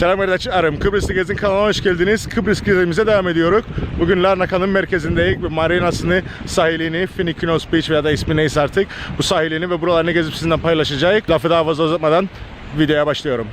Selam arkadaşlarım. Kıbrıslı Gezin kanalına hoş geldiniz. Kıbrıs gezimize devam ediyoruz. Bugün Larnaka'nın merkezindeyiz. Marinasını, sahilini, Finikinos Beach veya da ismi neyse artık bu sahilini ve buralarını gezip sizinle paylaşacağız. Lafı daha fazla uzatmadan videoya başlıyorum.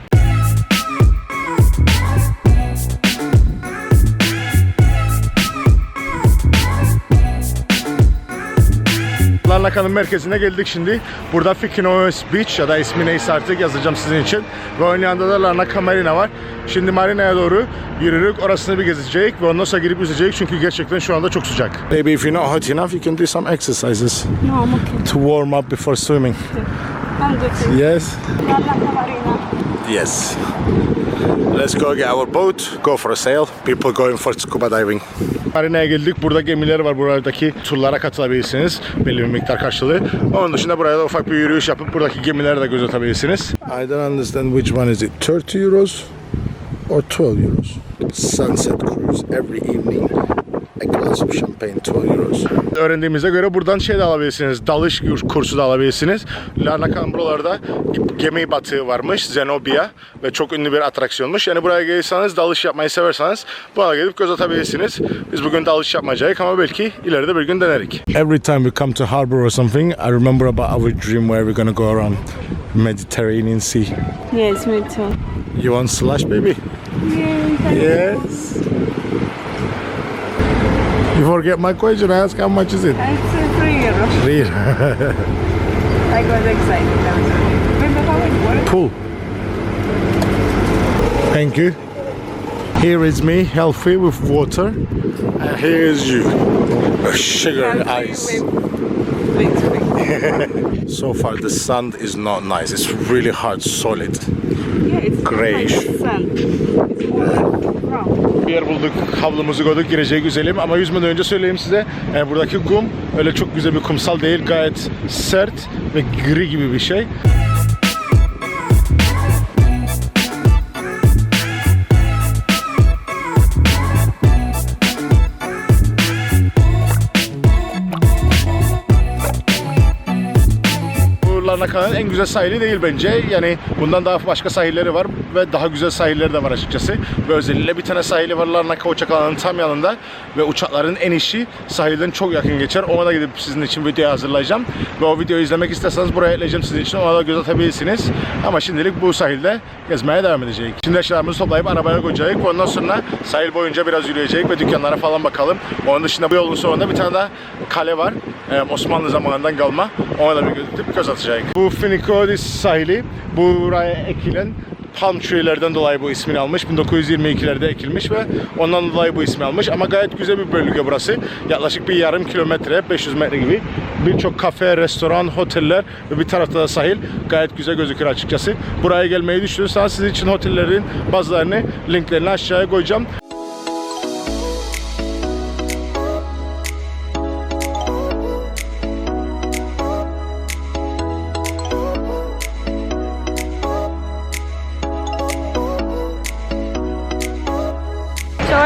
Larnaka'nın merkezine geldik şimdi. Burada Fikinos Beach ya da ismi neyse artık yazacağım sizin için. Ve onun yanında da Larnaka Marina var. Şimdi marinaya doğru yürürük. Orasını bir gezecek ve ondan sonra girip yüzecek çünkü gerçekten şu anda çok sıcak. Maybe if you're not hot enough you can do some exercises No, I'm okay. to warm up before swimming. Good. Yes. Yes. Let's go get our boat, go for a sail. People going for scuba diving. Marina'ya geldik. Burada gemiler var. Buradaki turlara katılabilirsiniz. Belli bir miktar karşılığı. Onun dışında buraya da ufak bir yürüyüş yapıp buradaki gemileri de gözetebilirsiniz. I don't understand which one is it. 30 euros or 12 euros? Sunset cruise every evening. A glass of champagne 12 euros. Öğrendiğimize göre buradan şey de alabilirsiniz. Dalış kursu da alabilirsiniz. Larnaka'nın buralarda gemi batığı varmış. Zenobia ve çok ünlü bir atraksiyonmuş. Yani buraya gelirseniz dalış yapmayı severseniz buraya gelip göz atabilirsiniz. Biz bugün dalış yapmayacağız ama belki ileride bir gün denerik. Every time we come to harbor or something, I remember about our dream where we're gonna go around Mediterranean Sea. Yes, me too. You want slush, baby? Yes. Before get my question, I ask how much is it? It's uh, three euros. Real. I was excited. Remember how it works? Pull. Thank you. Here is me, healthy with water, and here is you, sugar and ice. So far, the sand is not nice. It's really hard, solid. Yeah, it's Grayish. Like sand. It's. Bir yer bulduk, havlumuzu koyduk, gireceği güzelim. Ama yüzmeden önce söyleyeyim size, e, buradaki kum öyle çok güzel bir kumsal değil. Gayet sert ve gri gibi bir şey. Bu Larnaka'nın en güzel sahili değil bence. Yani bundan daha başka sahilleri var ve daha güzel sahilleri de var açıkçası. Ve özellikle bir tane sahili var Larnaka uçak alanının tam yanında ve uçakların en işi sahilden çok yakın geçer. Ona da gidip sizin için video hazırlayacağım. Ve o videoyu izlemek isterseniz buraya ekleyeceğim sizin için. Ona da göz atabilirsiniz. Ama şimdilik bu sahilde gezmeye devam edecek. Şimdi eşyalarımızı toplayıp arabaya koyacağız. Ondan sonra sahil boyunca biraz yürüyecek ve dükkanlara falan bakalım. Onun dışında bu yolun sonunda bir tane daha kale var. Ee, Osmanlı zamanından kalma. Ona da bir gidip göz atacak. Bu Finikodis sahili buraya ekilen palm tree'lerden dolayı bu ismini almış. 1922'lerde ekilmiş ve ondan dolayı bu ismi almış. Ama gayet güzel bir bölge burası. Yaklaşık bir yarım kilometre, 500 metre gibi. Birçok kafe, restoran, oteller ve bir tarafta da sahil. Gayet güzel gözüküyor açıkçası. Buraya gelmeyi düşünüyorsanız sizin için otellerin bazılarını linklerini aşağıya koyacağım.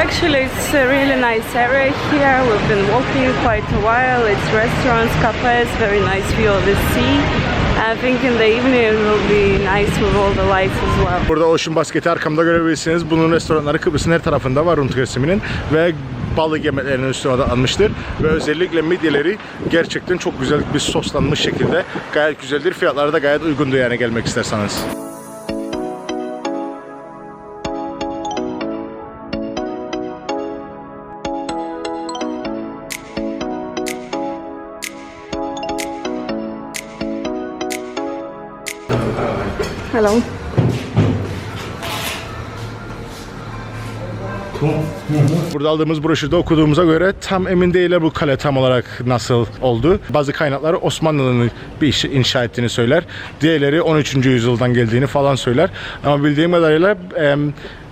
Actually it's a really nice area here. We've been walking quite a while. It's restaurants, cafes, very nice view of the sea. I think in the evening it will be nice with all the lights as well. Burada Ocean Basket'i arkamda görebilirsiniz. Bunun restoranları Kıbrıs'ın her tarafında var Rum kesiminin ve balık yemeklerinin üstüne de almıştır. Ve özellikle midyeleri gerçekten çok güzel bir soslanmış şekilde gayet güzeldir. Fiyatları da gayet uygundur yani gelmek isterseniz. Hello. Burada aldığımız broşürde okuduğumuza göre tam emin değiller bu kale tam olarak nasıl oldu. Bazı kaynaklar Osmanlı'nın bir işi inşa ettiğini söyler. Diğerleri 13. yüzyıldan geldiğini falan söyler. Ama bildiğim kadarıyla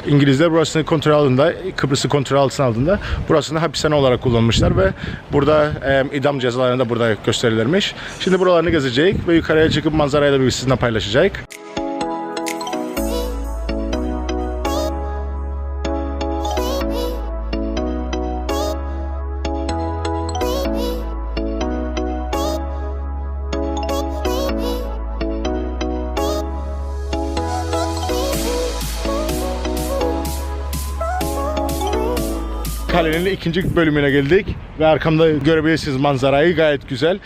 İngilizler burasını kontrol altında, Kıbrıs'ı kontrol altına aldığında burasını hapishane olarak kullanmışlar ve burada em, idam cezalarını da burada gösterilirmiş. Şimdi buralarını gezecek ve yukarıya çıkıp manzarayı da bir sizinle paylaşacak. Kalenin ikinci bölümüne geldik ve arkamda görebilirsiniz manzarayı gayet güzel.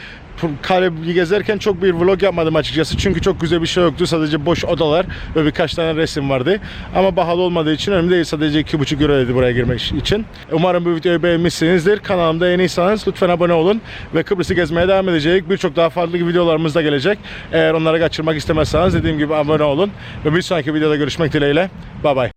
Kaleyi gezerken çok bir vlog yapmadım açıkçası çünkü çok güzel bir şey yoktu. Sadece boş odalar ve birkaç tane resim vardı. Ama pahalı olmadığı için önemli değil. Sadece 2,5 euro dedi buraya girmek için. Umarım bu videoyu beğenmişsinizdir. Kanalımda yeniysanız lütfen abone olun ve Kıbrıs'ı gezmeye devam edecek. Birçok daha farklı videolarımız da gelecek. Eğer onları kaçırmak istemezseniz dediğim gibi abone olun. Ve bir sonraki videoda görüşmek dileğiyle. Bye bye.